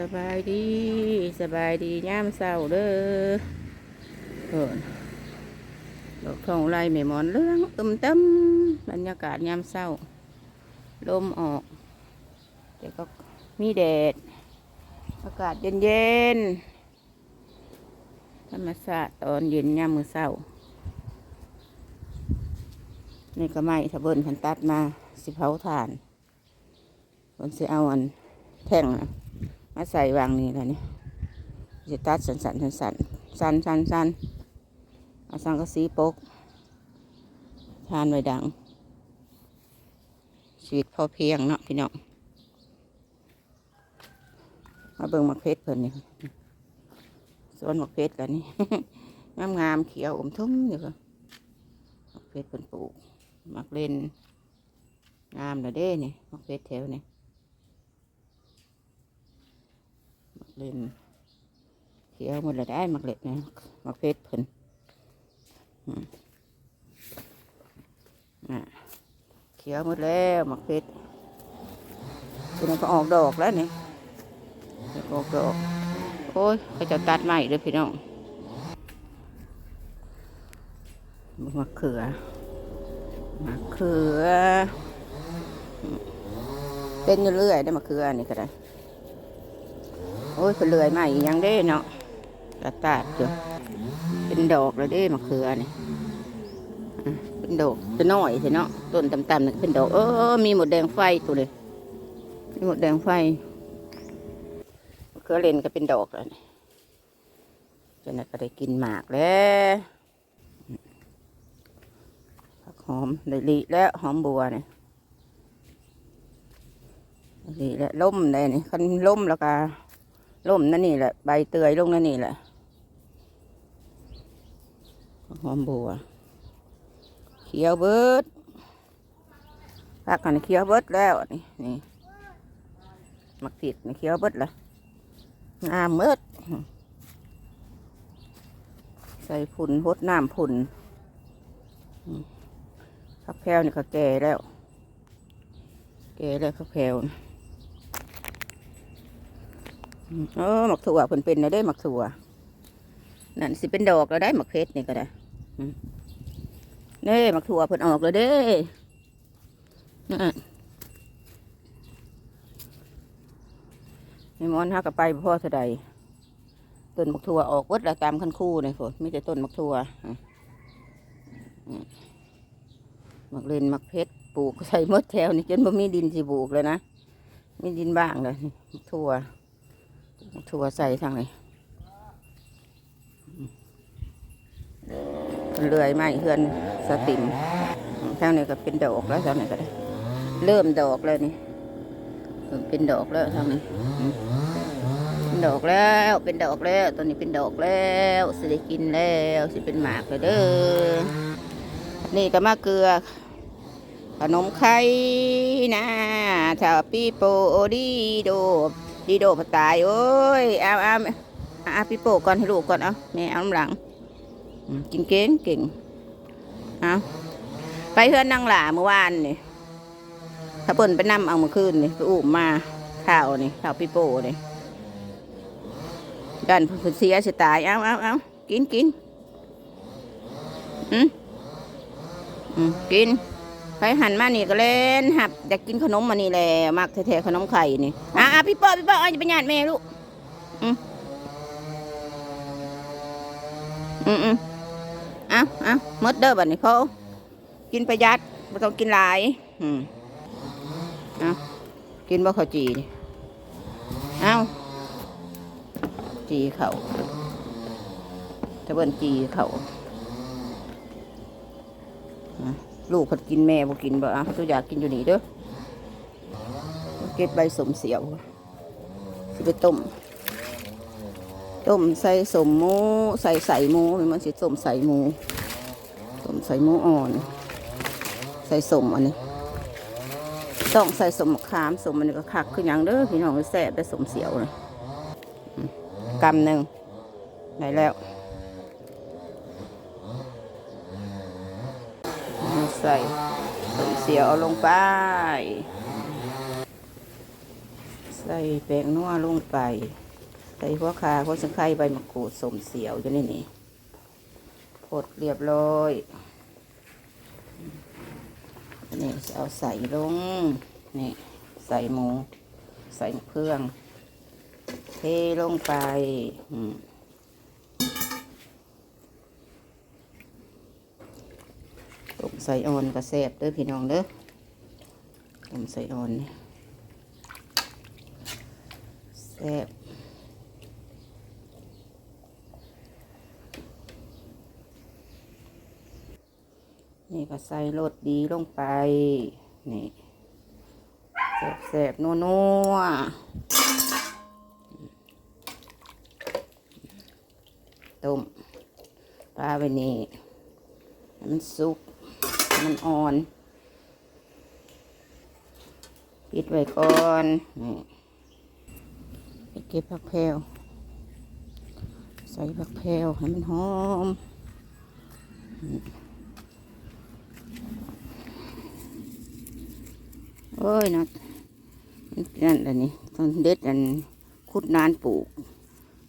สบายดีสบายดีย่ามเศร้าเด้อเออดอกทองไรแม่หมอนเรื่องตึมตึมบรรยากาศยามเศร้า ลมออกแต่ก็มีแดด อากาศเย็นเย็นๆธรรมชาติตอนเย็นยามมือเศร้านี่ก็ไม่ถ้าเบิ้นพันตัดมาสิเผาถ่านบนสิเอาอันแท่งนะ มาใส่วางนี่แล้วนี่จะตัดสันสันสันสันสันสันสันเอาสังกะสีปก ทานไว้ดัง ชีวิตพอเพียงเนาะพี่น้องมาเบิ่งมักเพชรเพิ่นนี่สวนมักเพชรกันนี่งามงามๆเขียวอมทุ่มอยู่ค่ะมักเพชรเพิ่นปลูกมักเล่นงามเลยเด้นี่มักเพชรแถวนี่มัก เล่นเขียวหมดเลยได้มักเล็ดนะมักเพชรเพิ่นอะเขียวหมดแล้วมักเพชรคุณก็ออกดอกแล้วนี่ออกดอกโอ้ยเขาจะตัดใหม่เลยพี่น้องมะเขือมะเขือเป็นอยู่เรื่อยได้มะเขือนี่ก็ได้ โอ้ยเป็นเลื่อยใหม่อีกยังได้เนาะตัดตัดอยู่เป็นดอกแล้วเด้มะเขือนี่เป็นดอกตัวน้อยสิเนาะต้นต่ำๆนี่เป็นดอกเออมีหมดแดงไฟตัวเลยมีหมดแดงไฟมะเครือเลนก็เป็นดอกแล้วนี่จนนั้นก็ได้กินหมากแล้วผักหอมได้ลีแล้วหอมบัวเนี่ยลีแล้วล่มได้นี่คันล่มแล้วก็ ล่มนั่นนี่แหละ ใบเตยลงนั่นนี่แหละหอมบัว เขียวเบิดพักกันเขียวเบิดแล้วนี่นี่มักผิดเขียวเบิดละงามเบิด ใส่ผุนหดน้ำผุนอืมข้าวแพวนี่ก็แก่แล้ว แก่แล้วข้าวแพวน่ะ เออหมักถั่วเพิ่นเป็นแล้วได้หมักถั่วนั่นสิเป็นดอกแล้วได้หมักเพชรนี่ก็ได้เน่มักถั่วเพิ่นออกเลยเด้นั่นนี่มอนหากับไปพ่อเท่าใดต้นมักถั่วออกวัดละตามคันคู่เลยฝนมีแต่ต้นมักถั่วอะอืมมักเลนมักเพชรปลูกใส่มดแถวนี่จนบ่มีดินสิปลูกเลยนะมีดินบ้างเลยมักถั่ว ถั่วใส่ทางไหนเลื่อยไม้เฮือนสติมทางนี้ก็เป็นดอกแล้วทางนี้ก็ได้ เริ่มดอกแล้วนี่เป็นดอกแล้วทางนี้เป็นดอกแล้วเป็นดอกแล้วตอนนี้เป็นดอกแล้วสิได้กินแล้วสิเป็นหมากเลยเด้อนี่ก็มาเกลือขนมไข่นะถ้าปีโป้ดีโด ดีโดผตาย โอ้ยเอาเอาเอาปีโป้ก่อนให้ลูกก่อนเอาแม่เอาน้ำหลังกินเก่งเก่งเอาไปเพื่อนนั่งหล่าเมื่อวานนี่ถ้าเปิ่นไปนั่เอาเมื่อคืนนี่ไปอุ้มมาข้าวนี่ข้าวปิโป้นี่ดันเพิ่นเสียสิตายเอาเอาเอากินกินอืมอืมกิน ไปหันมานี่ก็เล่นหับอยากกินขนมมานี่แหละมักแท้ๆขนมไข่นี่อะอะพี่โป้พี่โป้เอาอย่าไปหยาดแม่ลูกอืมอืมอืมเอาเอาหมดเด้อบัดนี้เขากินประหยัดไม่ต้องกินหลาย อืมเอากินบ่ข้าวจีนี่เอาจีเขาตะเบิ่นจีเขาอะ ลูกเขากินแม่บ่กินบ่อะตัวอยากกินอยู่นี่เด้อเก็บใบสมเสียวสิไปต้มต้มใส่สมหมูใส่ใส่หมูมันสิต้มใส่หมูต้มใส่หมูอ่อน ใส่สมอันนี้ต้องใส่สมขามสมอันนี้ก็คักคืออย่างเด้อพี่น้องแซ่บได้สมเสียวเลยกำหนึ่งได้แล้วเอา ใส่สมเสียวเอาลงไป ใส่แป้งนัวลงไป ใส่หัวขาหัวสังไข่ใบมะกรูดสมเสียวอยู่นี่นี่พดเรียบร้อยนนี่เอาใส่ลง นี่ ใส่หมู ใส่เครื่อง เทลงไป อืม ต้มใส่อ่อนก็แซ่บเด้อพี่น้องเด้อต้มใส่อ่อนนี่แซ่บนี่ก็ใส่รสดีลงไป นี่แซ่บๆนัวๆต้มปลาไปนี่ มันสุก มันอ่อน ปิดไว้ก่อนนี่ไปเก็บผักแพรวใส่ผักแพรวให้มันหอมโอ้ยนะนั่นอันนี้ต้นเด็ดอันคุดนานปลูก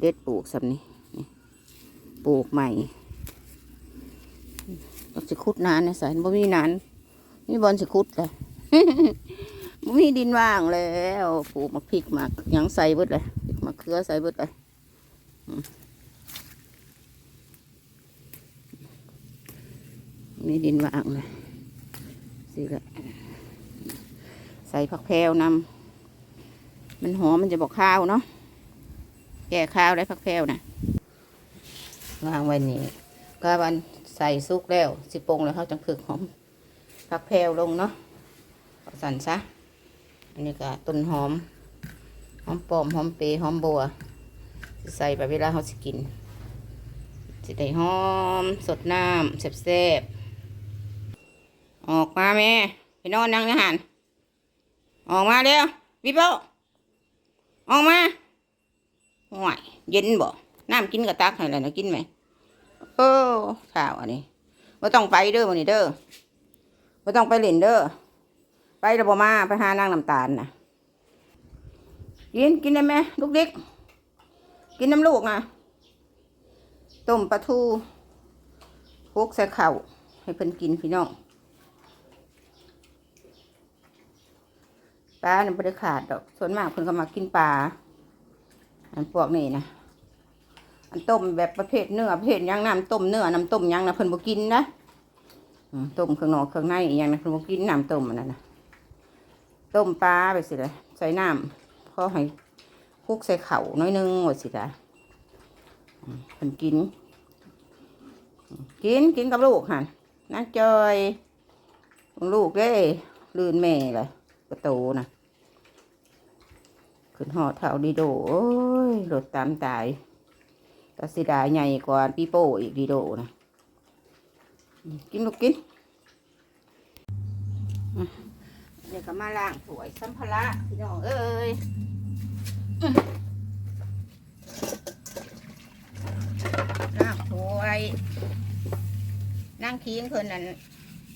เด็ดปลูกสับนี้ปลูกใหม่ ก็จะคุดนานนะสายบ่มีนานนี่บอลสิคุดเลยบ่มีดินว่างแล้วปลูกมาพริกหมากหยังใส่เบิดเลยพริกมะเขือใส่เบิดเลยอืมมีดินว่างเลยสิละใส่ผักแพรวนำมันหอมมันจะบอกข้าวเนาะแก่ข้าวได้ผักแพรวนะวางไว้นี่ก็วัน ใส่ซุกแล้วสิปงแล้วเขาจังผึกหอมผักแพรวลงเนาะสั่นซะ อันนี้ก็ต้นหอม หอมปอมหอมเปยหอมบัวใส่ไปเวลาเขาสิกินสิได้หอม สดน้ำแซ่บๆออกมาแม่ไปนอนนั่งอาหารออกมาเร็ววิโปออกมาห่วยเย็นบ่น้ำกินกระตักให้แล้วนะกินไหม เออข้าวอันนี้ไม่ต้องไปเด้อวันนี้เด้อไม่ต้องไปเล่นเด้อไประบมาไปหานางน้ำตาลนะกินกินได้ไหมลูกเด็ก กินน้ำลูกนะต้มปลาทูพวกใส่เข่าวให้เพิ่นกินพี่น้องปลาเนี่ยไม่ได้ขาดดอกส่วนมากเพิ่นก็มากินปลาอันพวกนี้นะ อันต้มแบบประเภทเนื้อประเภทหยังน้ำต้มเนื้อน้ำต้มหยังนะเพิ่นบ่กินนะอืมต้มเครื่องนอกเครื่องในอหยังนะเพิ่นบ่กินน้ำต้มอันนั้นนะต้มปลาไปสิเลยใส่น้ำพอให้คลุกใส่เข่าวน้อยนึงหมดสิละอืมเพิ่นกิน กินกินกับลูกหันนะจอยลูกเด้ลื่นแม่เลยประตูนะขึ้นหอดเท่าดีโดโอ้ยรถตามตาย กสิดาใหญ่กว่าปีโป้อีกดีโดนะกินลูกกินเดี๋ยวก็มาล้างถ้วยสัมภาระพี่น้องเอ้ยล้างถ้วยนั่งคิงเพิ่นนั่น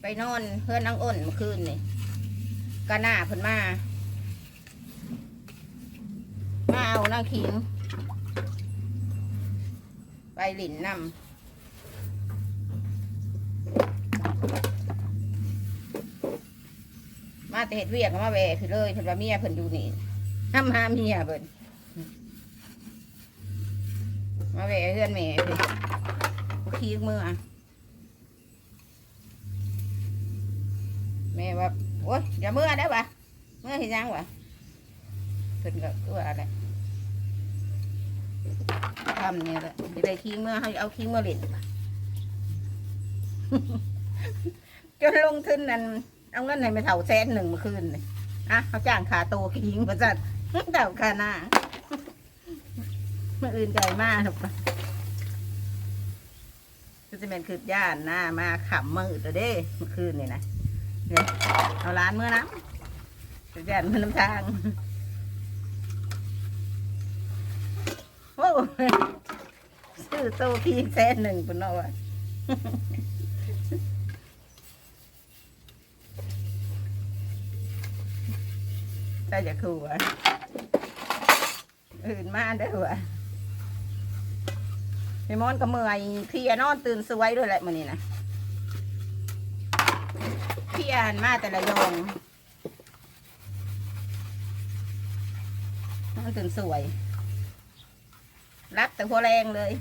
ไปนอนเพื่อนนั่งอ้นเมื่อคืนนี่กะหน้าเพิ่นมา มาเอานั่งคิง ไปหลินนำมาแต่เห็ดเวียกมาแวะพี่เลยเพิ่นว่าเมียเพิ่นอยู่นี่ห้ามหาเมียเพิ่นมาแวเพื่อนแม่เพิ่นขี้มืออะแม่ว่าโอ๊ยอย่าเมื่อได้ปะเมื่อเห็นยังวะเพิ่นก็ตัวอะไร ทำเนี่ยแหละจะได้ขี้เมื่อให้เอาขี้เมื่อเล่นจนลงทุนนั่นเอาเงินให้ไปเท่าแสนหนึ่งมื่อคืนอะเขาจ้างขาโตคิงประจัดเท่าขาหน้าเมื่ออื่นใจมากถูกปะก็จะเป็นคือย่านหน้ามาขำมือตัวเด้เมื่อคืนนี่นะเนี่ยเอาร้านเมื่อนะจะย่านเมื่อน้ำทาง โอ้ย ซื้อโตคิงแสนหนึ่งเป็นเนาะวะจแต่จะขู่วะอื่นมาเด้อวะพี่มอนก็เมื่อยเพียนอนตื่นสวยด้วยแหละมื้อนี้นะเพียนมาแต่ละยองนอนตื่นสวย รับแต่หัวแรงเลย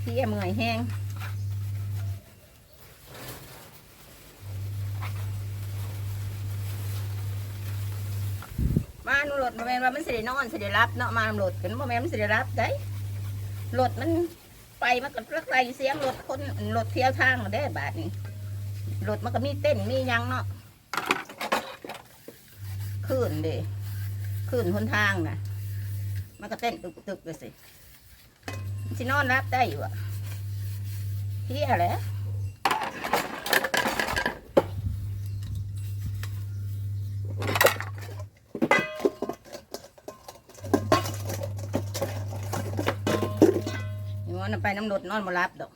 เพลียเมื่อยแห้งมาหนูรถมาแม่นว่ามันสิได้นอนสิได้รับเนาะมาหลดกันบ่แม่นมันสิได้รับได้รถมันไปมันก็รักไรเสียงรถคนรถเที่ยวทางได้บาทนี้รถมันก็มีเต้นมียังเนาะขึ้นเด้ขึ้นหนทางน่ะ มันก็เต้นตึกตึกเลยสิมันสินอนรับได้อยู่อะเที่ยแหล้วนี่มันไปน้ำรดนอนบ่รับดอก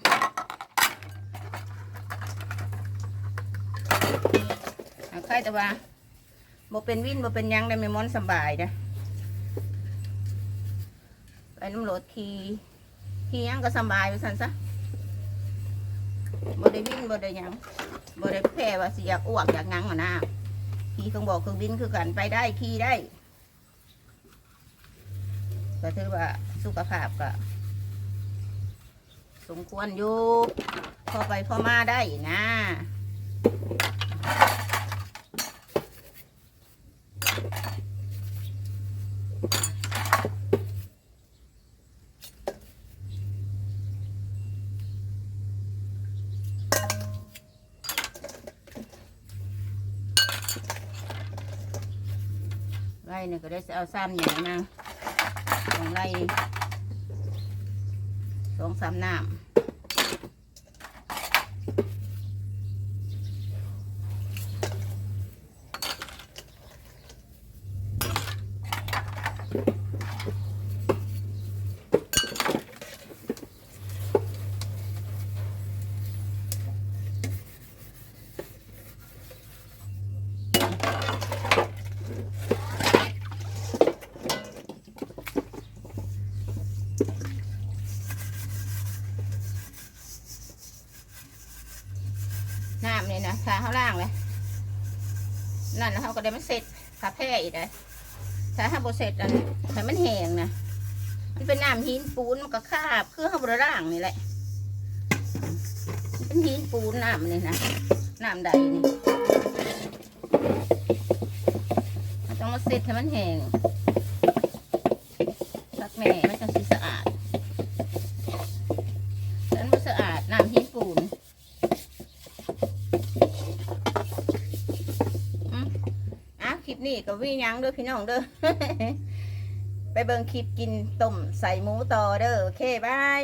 เอาใครแต่ว่าบ่เป็นวินบ่เป็นยังได้ไม่มอนสบายนะ น้ำรดขี่ขี่ยังก็สบายไปสันซะบ่ได้วินบ่ได้ยังบ่ได้แพ้ว่าสิอยากอ้วกอยากหยังอะนะขี่เครื่องบอกเครื่องบินคือกันไปได้ขี่ได้ก็ถือว่าสุขภาพก็ สมควรอยู่พอไปพอมาได้นะ เนี่ยก็ได้เอาซ้ำอย่างนะสองไล่สองสามน้ำ น้ำนี่นะทาข้างล่างเลยนั่นแล้วเขาก็ได้มันเสร็จคาแพ้อีกเลยถ้าห้าโบเสร็จอันถ้ามันแห้งนะมันเป็นน้ำหินปูนมันก็คาบคือข้างบนร่างนี่แหละเป็นหินปูนน้ำนี่นะน้ำใดนี่มันต้องมาเสร็จให้มันแห้งสักแม่มันจะสีสะอาดฉันมันสะอาดน้ำหินปูน อะ วิ่งยังเด้อพี่น้องเด้อ ไปเบิ่งคลิปกินต้มใส่หมูต่อเด้อ โอเคบาย